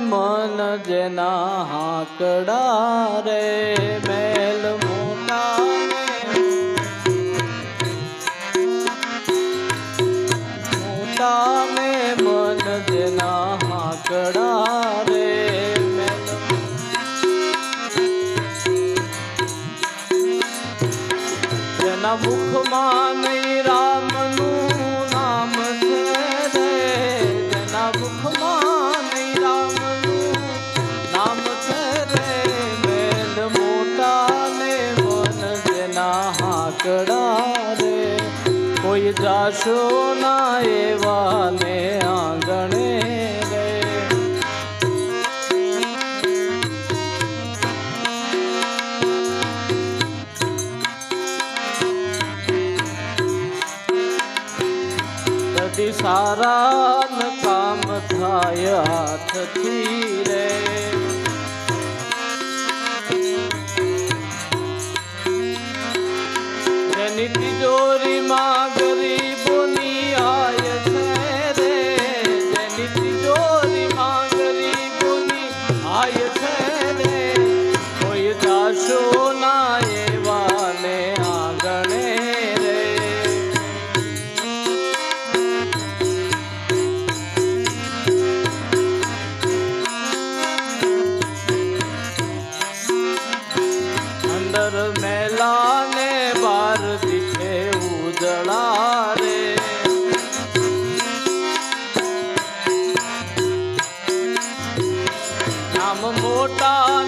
મન જેના હાકડા રે મેલમાં દિશારાન કામ થાય હાથથી રે. જેની તિજોરીમાં ગરીબ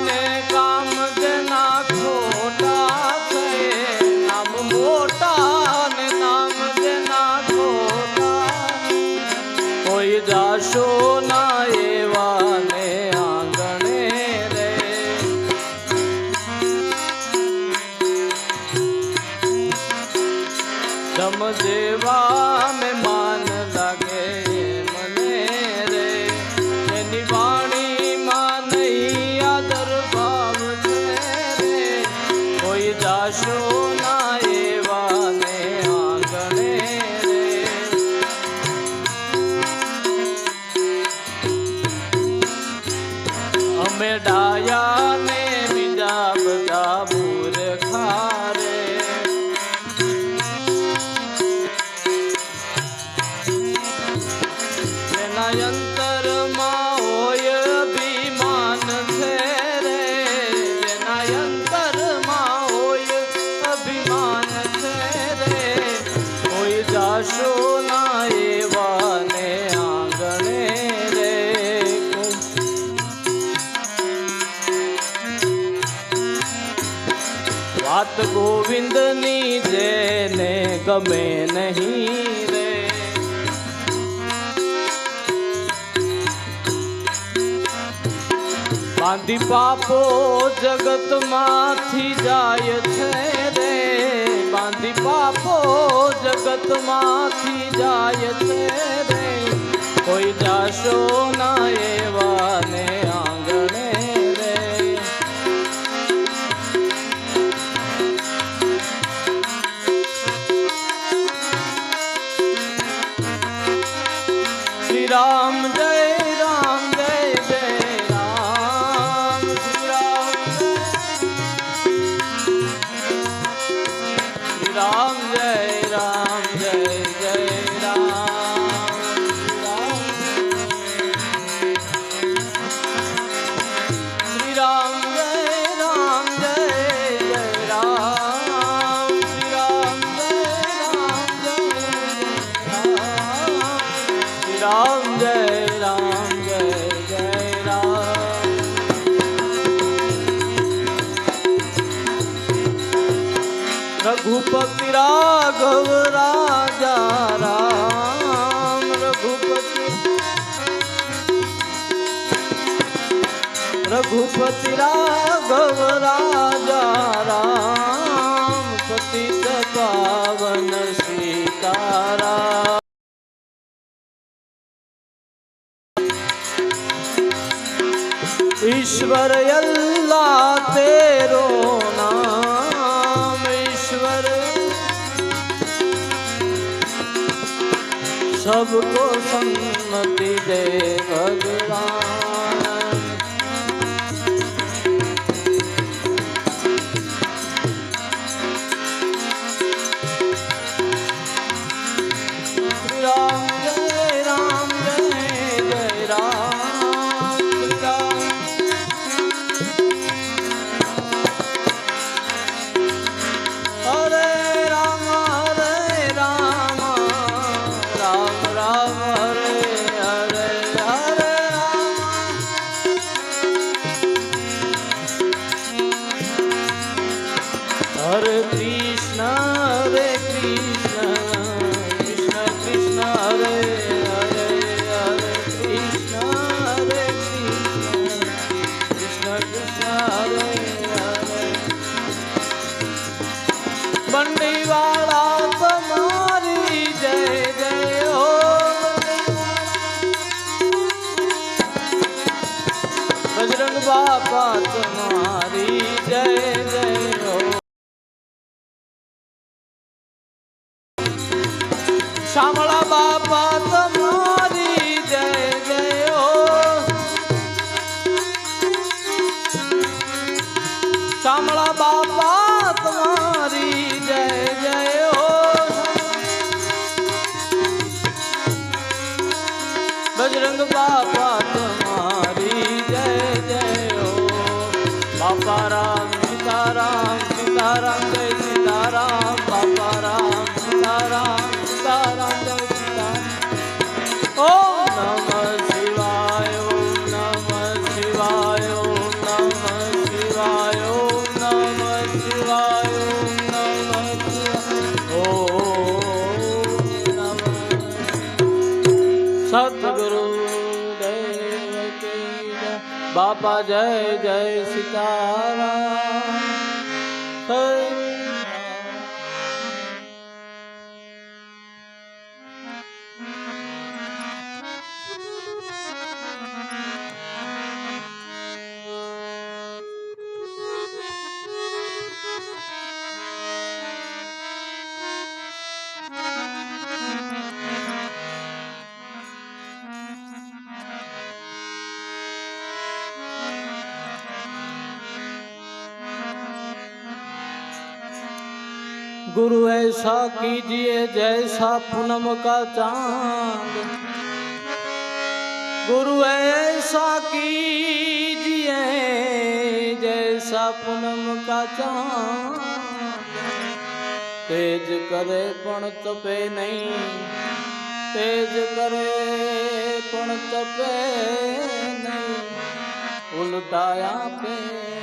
ने का Giant આદિ પાપો જગતમાંથી જાય છે રે. બાંધી પાપો જગતમાંથી જાય છે રે. કોઈ જાશો ના એવા રઘુપતિ રાઘવ રાજા રામ શામળા બાપા તમારી જય જય હો. બજરંગ બાપા જય જય સીતારામ गुरु ऐसा कीजिए जैसा पूनम का चांद गुरु ऐसा कीजिए जैसा पूनम का चांद तेज करे पण तपे नहीं तेज करे पण तपे नहीं उल्टाया पे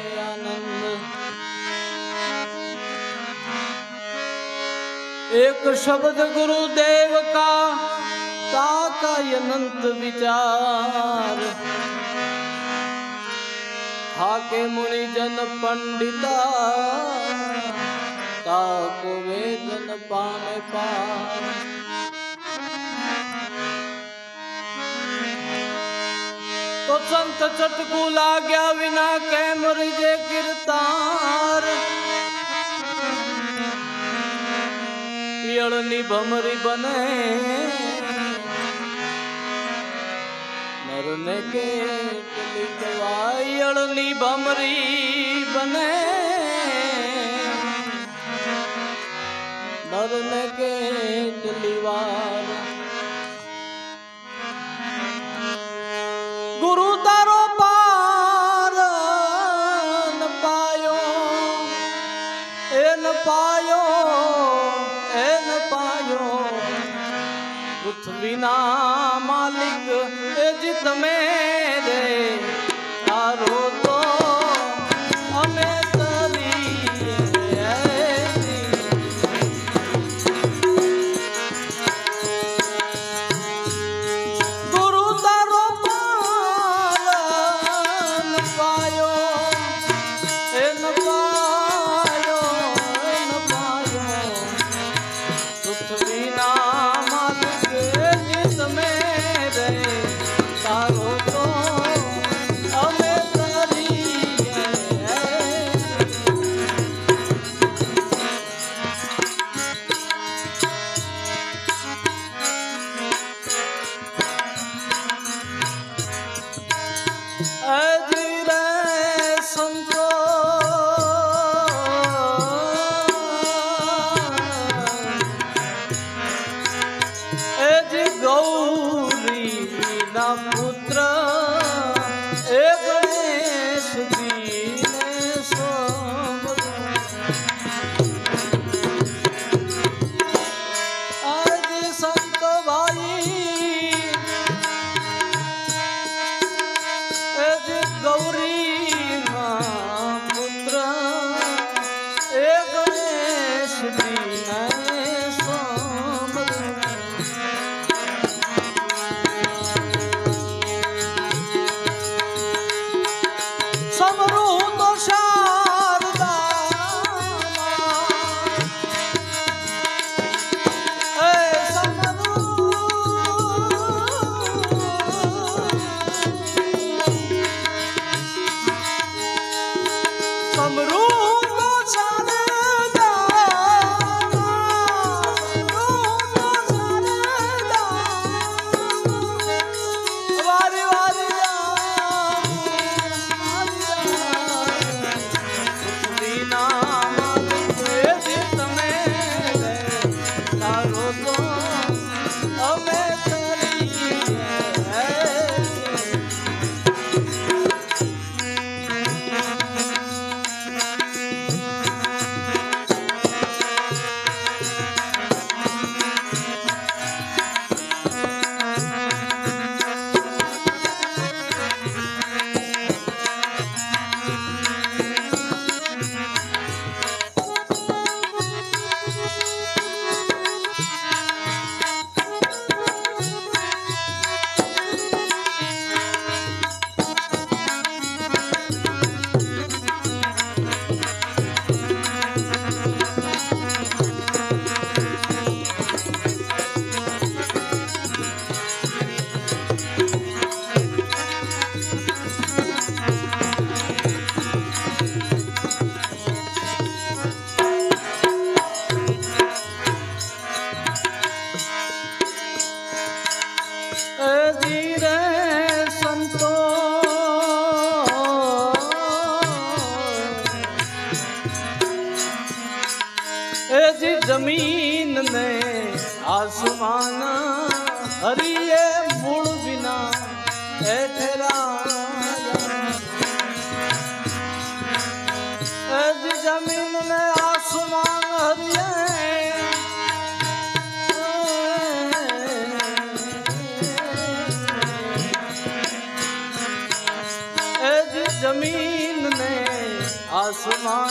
एक शब्द गुरुदेव का ताका अनंत विचार हाके मुनिजन पंडिता ताको वेदन पाने पार तो संत चटकू लाग्या विना कैमरिजे गिरतार પિયળની ભમરી બને. નરને કેટલી કવાયળની ભમરી બને. નરને કેટલી વાર. ગુરુ તારો પાર ન પાયો. એ ન પાયો. પૃથ્વીના માલિક એ જ તમે সমরু দশা એજ જમીન ને આસમાન હરિએ મૂળ વિના એજ જમીન ને આસમાન હરિયે જમીન ને આસમાન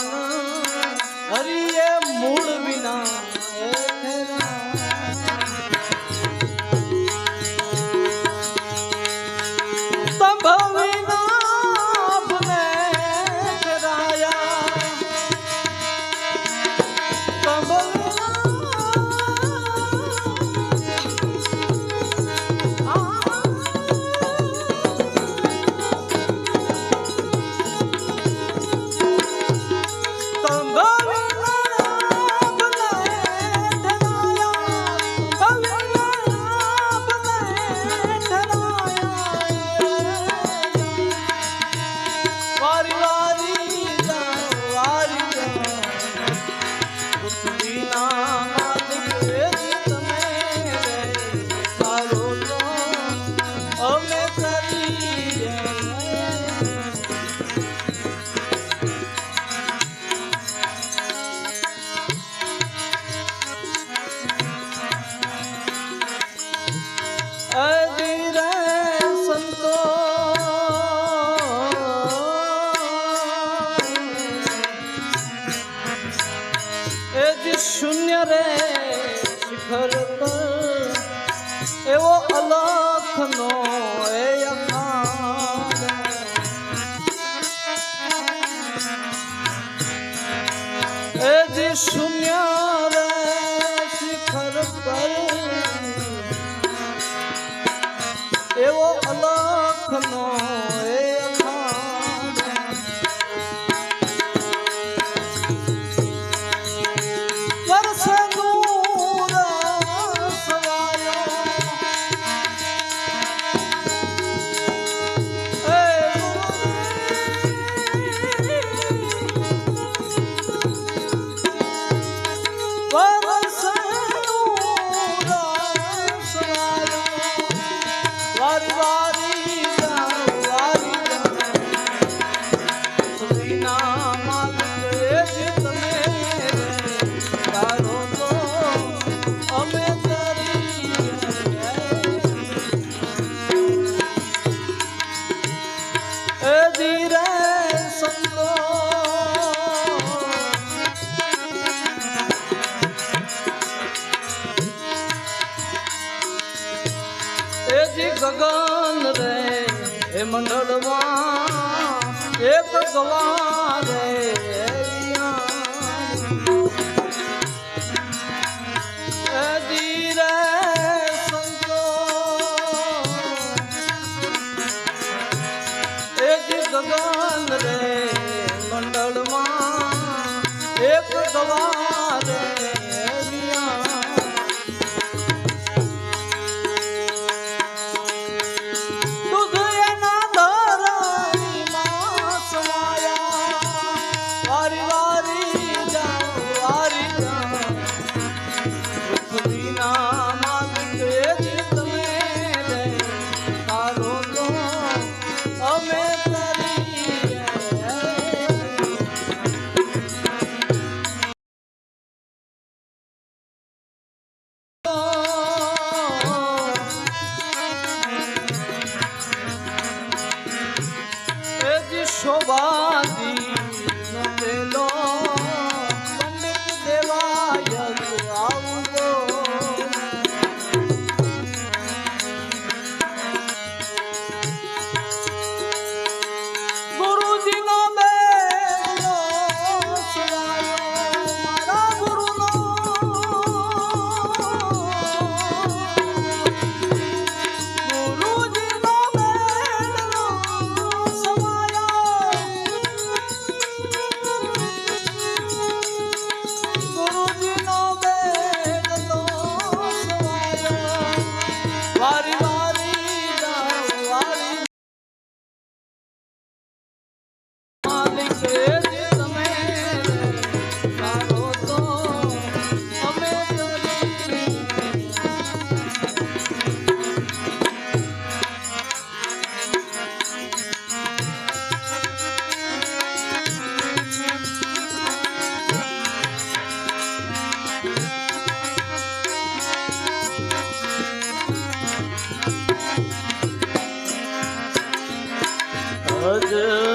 શૂન્ય રે શિખર પર. એવો અલખનો એ सहज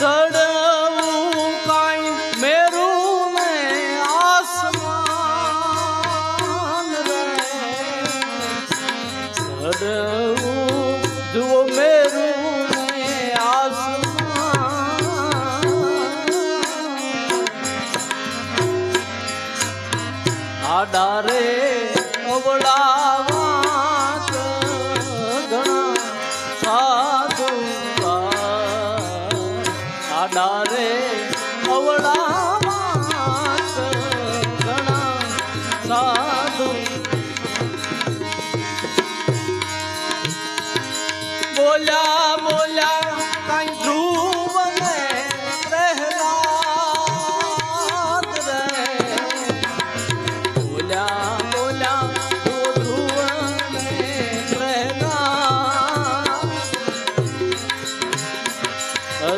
சட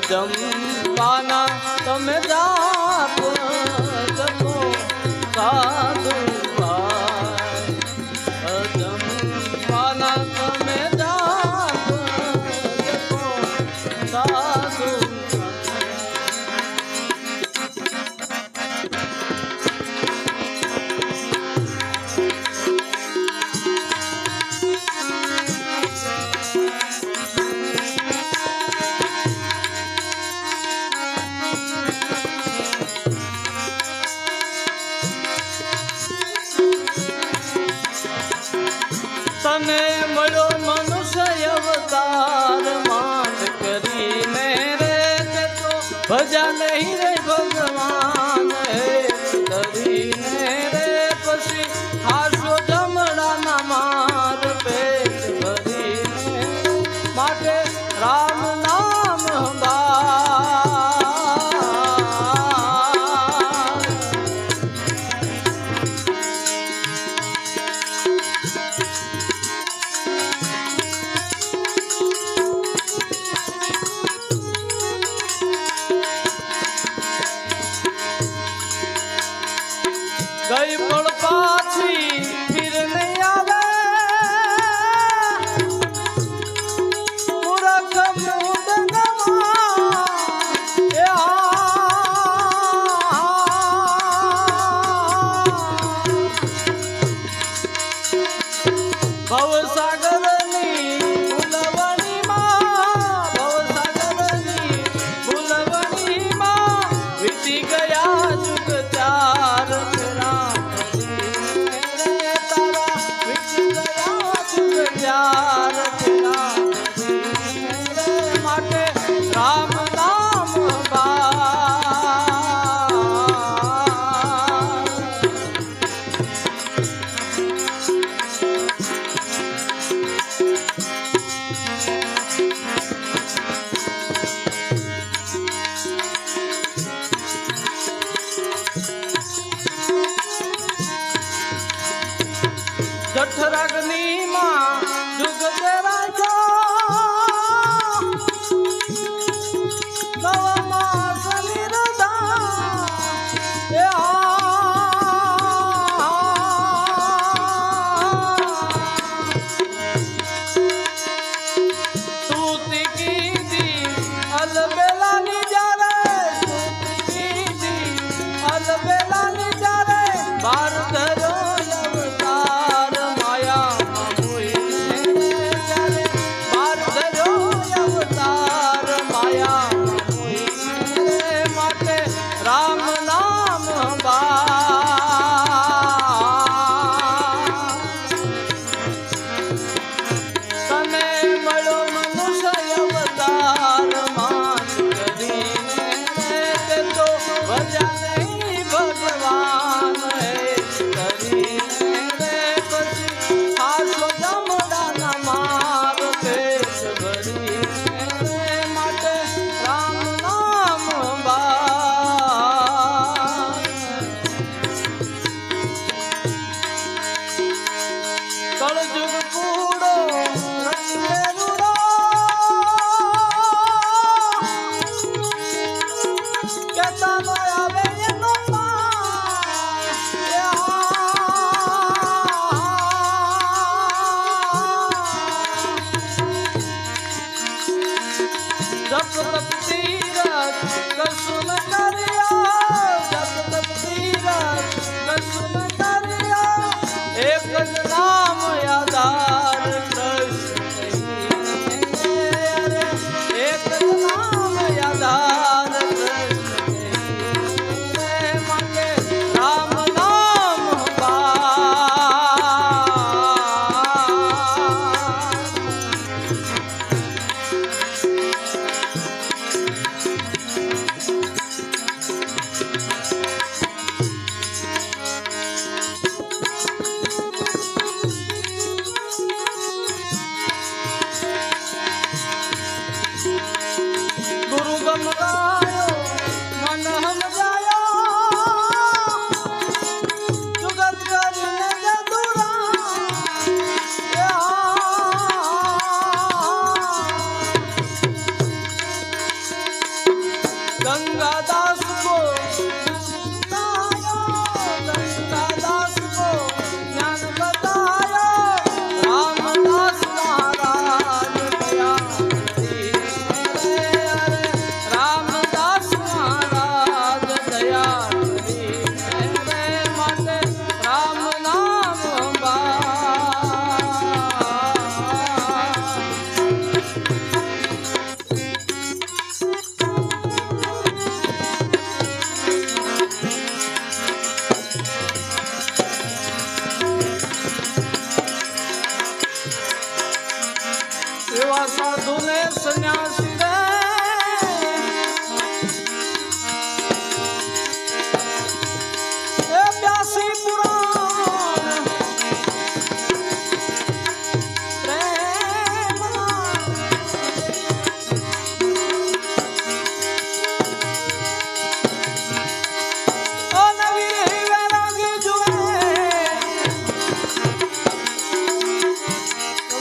જમવાના. તમે ભગવાન હેત